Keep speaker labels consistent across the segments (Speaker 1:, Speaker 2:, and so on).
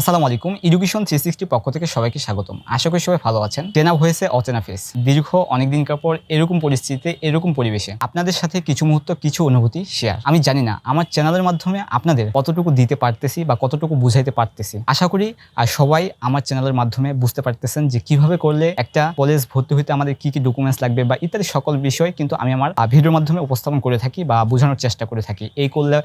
Speaker 1: আসসালামু আলাইকুম। Education three sixty পক্ষ থেকে সবাইকে স্বাগতম। আশা করি সবাই ভালো আছেন। চেনা হয়েছে, অচেনা ফেস দীর্ঘ অনেকদিন পর এরকম পরিস্থিতিতে, এরকম পরিবেশে আপনাদের সাথে কিছু মুহূর্ত, কিছু অনুভূতি শেয়ার আমি জানি না, আমার চ্যানেলের মাধ্যমে আপনাদের কতটুকু দিতে পারতেছি বা কতটুকু বুঝাইতে পারতেছি। আশা করি আর সবাই আমার চ্যানেলের মাধ্যমে বুঝতে পারতেছেন যে কীভাবে করলে একটা কলেজ ভর্তি হইতে আমাদের কি কি ডকুমেন্টস লাগবে বা ইত্যাদি সকল বিষয় কিন্তু আমি আমার ভিডিওর মাধ্যমে উপস্থাপন করে থাকি বা বোঝানোর চেষ্টা করে থাকি। এই করলে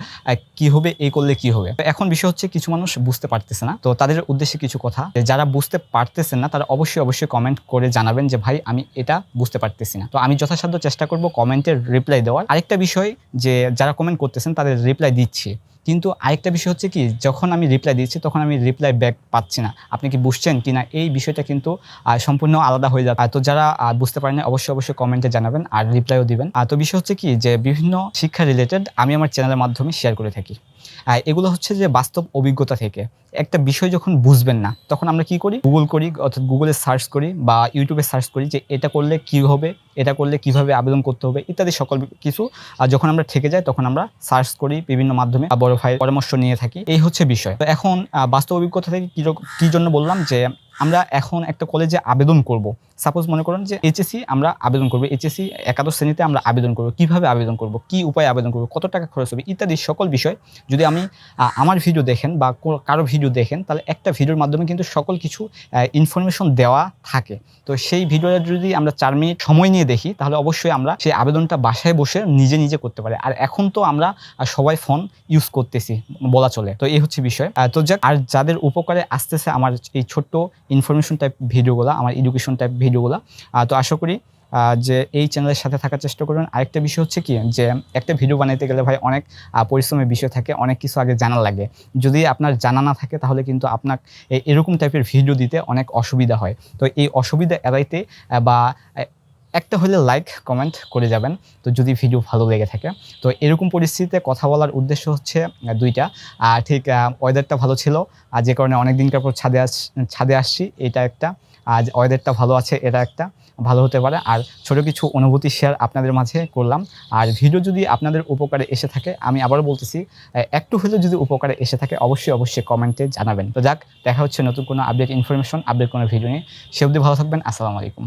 Speaker 1: কি হবে, এই করলে কি হবে? এখন বিষয় হচ্ছে, কিছু মানুষ বুঝতে পারতেছে না। তো তাদের উদ্দেশ্যে কিছু কথা। যারা বুঝতে পারতেছেন না, তারা অবশ্যই অবশ্যই কমেন্ট করে জানাবেন যে, ভাই, আমি এটা বুঝতে পারতেছি না। তো আমি যথাসাধ্য চেষ্টা করব কমেন্টের রিপ্লাই দেওয়ার। আরেকটা বিষয় যে, যারা কমেন্ট করতেছেন, তাদের রিপ্লাই দিচ্ছি। কিন্তু আরেকটা বিষয় হচ্ছে কি, যখন আমি রিপ্লাই দিচ্ছি, তখন আমি রিপ্লাই ব্যাক পাচ্ছি না। আপনি কি বুঝছেন কি না? এই বিষয়টা কিন্তু সম্পূর্ণ আলাদা হয়ে যাবে। তো যারা বুঝতে পারেন অবশ্যই অবশ্যই কমেন্টে জানাবেন আর রিপ্লাইও দিবেন। আর তো বিষয় হচ্ছে কি যে, বিভিন্ন শিক্ষা রিলেটেড আমি আমার চ্যানেলের মাধ্যমে শেয়ার করে থাকি। এগুলো হচ্ছে যে বাস্তব অভিজ্ঞতা থেকে। একটা বিষয় যখন বুঝবেন না, তখন আমরা কি করি? গুগল করি, অর্থাৎ গুগলে সার্চ করি বা ইউটিউবে সার্চ করি যে এটা করলে কি হবে, এটা করলে কীভাবে আবেদন করতে হবে, ইত্যাদি সকল কিছু। আর যখন আমরা থেকে যাই, তখন আমরা সার্চ করি বিভিন্ন মাধ্যমে বড় ভাই পরামর্শ নিয়ে থাকি। এই হচ্ছে বিষয়। তো এখন বাস্তব অভিজ্ঞতা থেকে কি জন্য বললাম যে আমরা এখন একটা কলেজে আবেদন করব। সাপোজ মনে করুন যে এইচএসসি আমরা আবেদন করব এইচএসসি একাদশ শ্রেণীতে আমরা আবেদন করব, কীভাবে আবেদন করব, কি উপায়ে আবেদন করব, কত টাকা খরচ হবে, ইত্যাদি সকল বিষয় যদি আমি আমার ভিডিও দেখেন বা কারও ভিডিও দেখেন, তাহলে একটা ভিডিওর মাধ্যমে কিন্তু সকল কিছু ইনফরমেশন দেওয়া থাকে। তো সেই ভিডিওটা যদি আমরা চার মিনিট সময় নিয়ে দেখি, তাহলে অবশ্যই আমরা সেই আবেদনটা বাসায় বসে নিজে নিজে করতে পারি। আর এখন তো আমরা সবাই ফোন ইউজ করতেছি, বলা চলে। তো এই হচ্ছে বিষয়। তো যাক, আর যাদের উপকারে আসতেছে আমার এই ছোট্ট ইনফরমেশন টাইপ ভিডিওগুলো আমার এডুকেশন টাইপ ভিডিওগুলো। তো আশা করি যে এই চ্যানেলের সাথে থাকার চেষ্টা করবেন আরেকটা বিষয় হচ্ছে কি, যে একটা ভিডিও বানাইতে গেলে ভাই অনেক পরিশ্রমের বিষয় থাকে, অনেক কিছু আগে জানা লাগে। যদি আপনার জানা না থাকে, তাহলে কিন্তু আপনার এরকম টাইপের ভিডিও দিতে অনেক অসুবিধা হয়। তো এই অসুবিধা এড়াইতে বা একটা হলে লাইক, কমেন্ট করে যাবেন। তো যদি ভিডিও ভালো লেগে থাকে। তো এরকম পরিস্থিতিতে কথা বলার উদ্দেশ্য হচ্ছে দুইটা। আর ঠিক ওয়েদারটা ভালো ছিল। আর যে কারণে অনেক দিনকার পর ছাদে আস, ছাদে আসছি, এটা একটা। আজ ওয়েদারটা ভালো আছে, এটা একটা ভালো হতে পারে। আর ছোট কিছু অনুভূতি শেয়ার আপনাদের মাঝে করলাম। আর ভিডিও যদি আপনাদের উপকারে এসে থাকে, আমি আবারও বলতেছি একটু হলেও যদি উপকারে এসে থাকে, অবশ্যই অবশ্যই কমেন্টে জানাবেন। তো যাক, দেখা হচ্ছে নতুন কোনো আপডেট ইনফরমেশন আপডেট কোনো ভিডিও নিয়ে। সে অবধি ভালো থাকবেন, আসসালামু আলাইকুম।